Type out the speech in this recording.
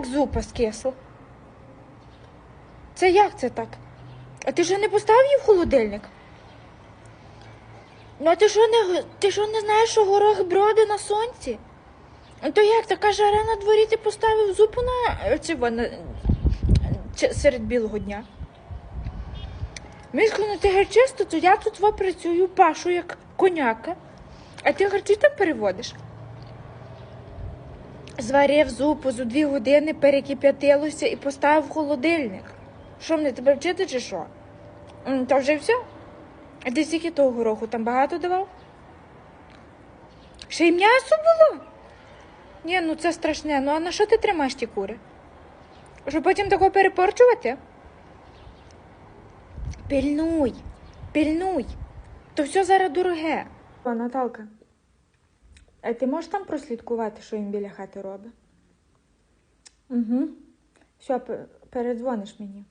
як зупа скисла? Це як це так? А ти що не поставив її в холодильник? Ну, а ти що не, ти що не знаєш, що горох броди на сонці? То як така жара на дворі ти поставив зупу на чи вона чи, серед білого дня? Місько, ну ти гарчисто, то я тут працюю, пашу як коняка, а ти гарчі там переводиш. Зварив зупу за дві години, перекип'ятилося і поставив в холодильник. Що мені тебе вчити чи що? Та вже все? А ти скільки того гороху там багато давав? Ще й м'ясо було? Ні, ну це страшне. Ну а на що ти тримаєш ті кури? Щоб потім такого перепорчувати? Пильнуй, пильнуй. То все зараз дороге. О, Наталка, а ти можеш там прослідкувати, що він біля хати робить? Угу. Все, передзвониш мені.